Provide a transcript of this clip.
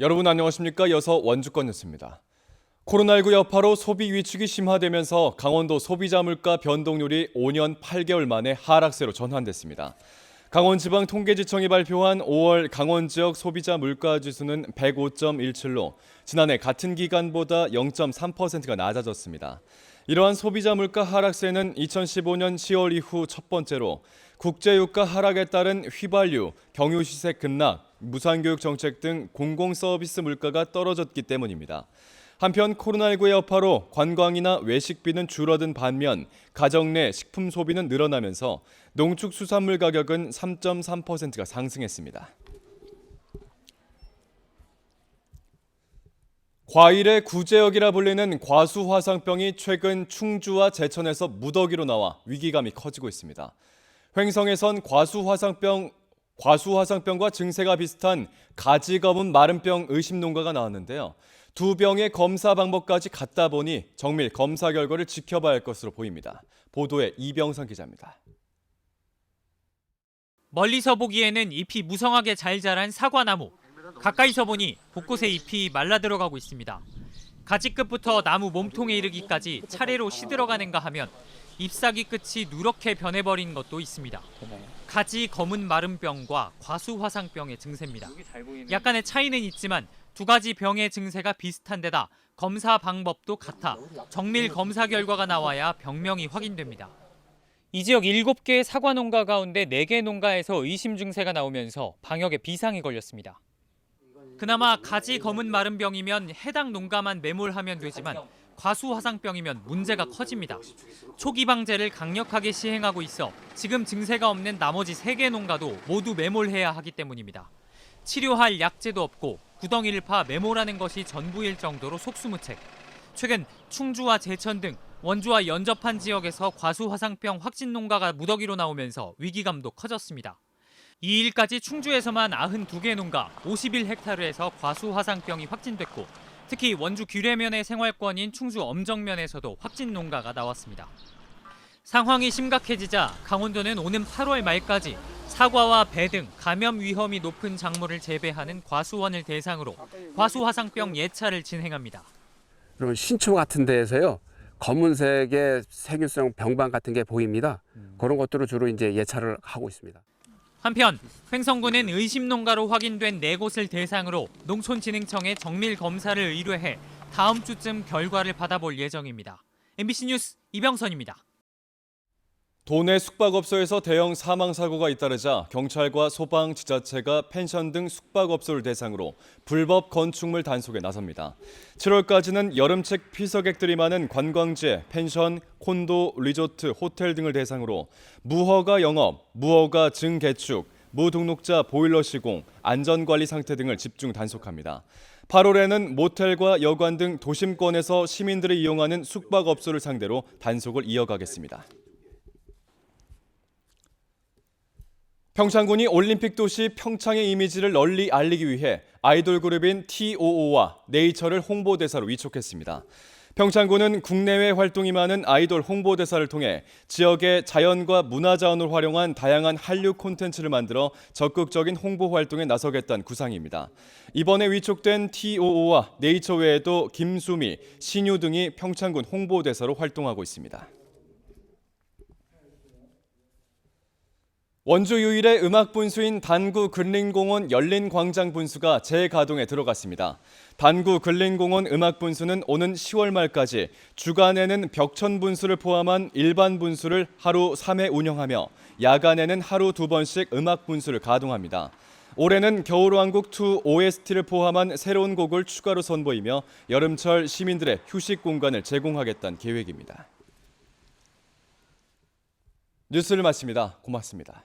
여러분 안녕하십니까? 여서 원주권 뉴스입니다. 코로나19 여파로 소비 위축이 심화되면서 강원도 소비자 물가 변동률이 5년 8개월 만에 하락세로 전환됐습니다. 강원지방통계지청이 발표한 5월 강원 지역 소비자 물가 지수는 105.17로 지난해 같은 기간보다 0.3%가 낮아졌습니다. 이러한 소비자 물가 하락세는 2015년 10월 이후 첫 번째로 국제유가 하락에 따른 휘발유, 경유 시세 급락, 무상교육 정책 등 공공 서비스 물가가 떨어졌기 때문입니다. 한편 코로나19의 여파로 관광이나 외식비는 줄어든 반면 가정 내 식품 소비는 늘어나면서 농축수산물 가격은 3.3%가 상승했습니다. 과일의 구제역이라 불리는 과수화상병이 최근 충주와 제천에서 무더기로 나와 위기감이 커지고 있습니다. 횡성에선 과수화상병 과수화상병과 증세가 비슷한 가지검은 마른병 의심 농가가 나왔는데요. 두 병의 검사 방법까지 같다 보니 정밀 검사 결과를 지켜봐야 할 것으로 보입니다. 보도에 이병선 기자입니다. 멀리서 보기에는 잎이 무성하게 잘 자란 사과나무. 가까이서 보니 곳곳에 잎이 말라 들어가고 있습니다. 가지 끝부터 나무 몸통에 이르기까지 차례로 시들어가는가 하면 잎사귀 끝이 누렇게 변해버린 것도 있습니다. 가지 검은 마른병과 과수화상병의 증세입니다. 약간의 차이는 있지만 두 가지 병의 증세가 비슷한 데다 검사 방법도 같아 정밀 검사 결과가 나와야 병명이 확인됩니다. 이 지역 7개의 사과 농가 가운데 4개 농가에서 의심 증세가 나오면서 방역에 비상이 걸렸습니다. 그나마 가지 검은 마른 병이면 해당 농가만 매몰하면 되지만 과수화상병이면 문제가 커집니다. 초기 방제를 강력하게 시행하고 있어 지금 증세가 없는 나머지 3개 농가도 모두 매몰해야 하기 때문입니다. 치료할 약제도 없고 구덩이를 파 매몰하는 것이 전부일 정도로 속수무책. 최근 충주와 제천 등 원주와 연접한 지역에서 과수화상병 확진 농가가 무더기로 나오면서 위기감도 커졌습니다. 2일까지 충주에서만 92개 농가 51헥타르에서 과수화상병이 확진됐고 특히 원주 규례면의 생활권인 충주 엄정면에서도 확진 농가가 나왔습니다. 상황이 심각해지자 강원도는 오는 8월 말까지 사과와 배 등 감염 위험이 높은 작물을 재배하는 과수원을 대상으로 과수 화상병 예찰을 진행합니다. 그리고 신초 같은 데에서요 검은색의 세균성 병방 같은 게 보입니다. 그런 것들을 주로 이제 예찰을 하고 있습니다. 한편 횡성군은 의심 농가로 확인된 네 곳을 대상으로 농촌진흥청에 정밀 검사를 의뢰해 다음 주쯤 결과를 받아볼 예정입니다. MBC 뉴스 이병선입니다. 도내 숙박업소에서 대형 사망 사고가 잇따르자 경찰과 소방, 지자체가 펜션 등 숙박업소를 대상으로 불법 건축물 단속에 나섭니다. 7월까지는 여름책 피서객들이 많은 관광지, 펜션, 콘도, 리조트, 호텔 등을 대상으로 무허가 영업, 무허가 증개축, 무등록자 보일러 시공, 안전관리 상태 등을 집중 단속합니다. 8월에는 모텔과 여관 등 도심권에서 시민들이 이용하는 숙박업소를 상대로 단속을 이어가겠습니다. 평창군이 올림픽 도시 평창의 이미지를 널리 알리기 위해 아이돌 그룹인 T.O.O와 네이처를 홍보대사로 위촉했습니다. 평창군은 국내외 활동이 많은 아이돌 홍보대사를 통해 지역의 자연과 문화자원을 활용한 다양한 한류 콘텐츠를 만들어 적극적인 홍보 활동에 나서겠다는 구상입니다. 이번에 위촉된 T.O.O와 네이처 외에도 김수미, 신유 등이 평창군 홍보대사로 활동하고 있습니다. 원주 유일의 음악 분수인 단구 근린공원 열린 광장 분수가 재가동에 들어갔습니다. 단구 근린공원 음악 분수는 오는 10월 말까지 주간에는 벽천 분수를 포함한 일반 분수를 하루 3회 운영하며 야간에는 하루 두 번씩 음악 분수를 가동합니다. 올해는 겨울왕국 2 OST를 포함한 새로운 곡을 추가로 선보이며 여름철 시민들의 휴식 공간을 제공하겠다는 계획입니다. 뉴스를 마칩니다. 고맙습니다.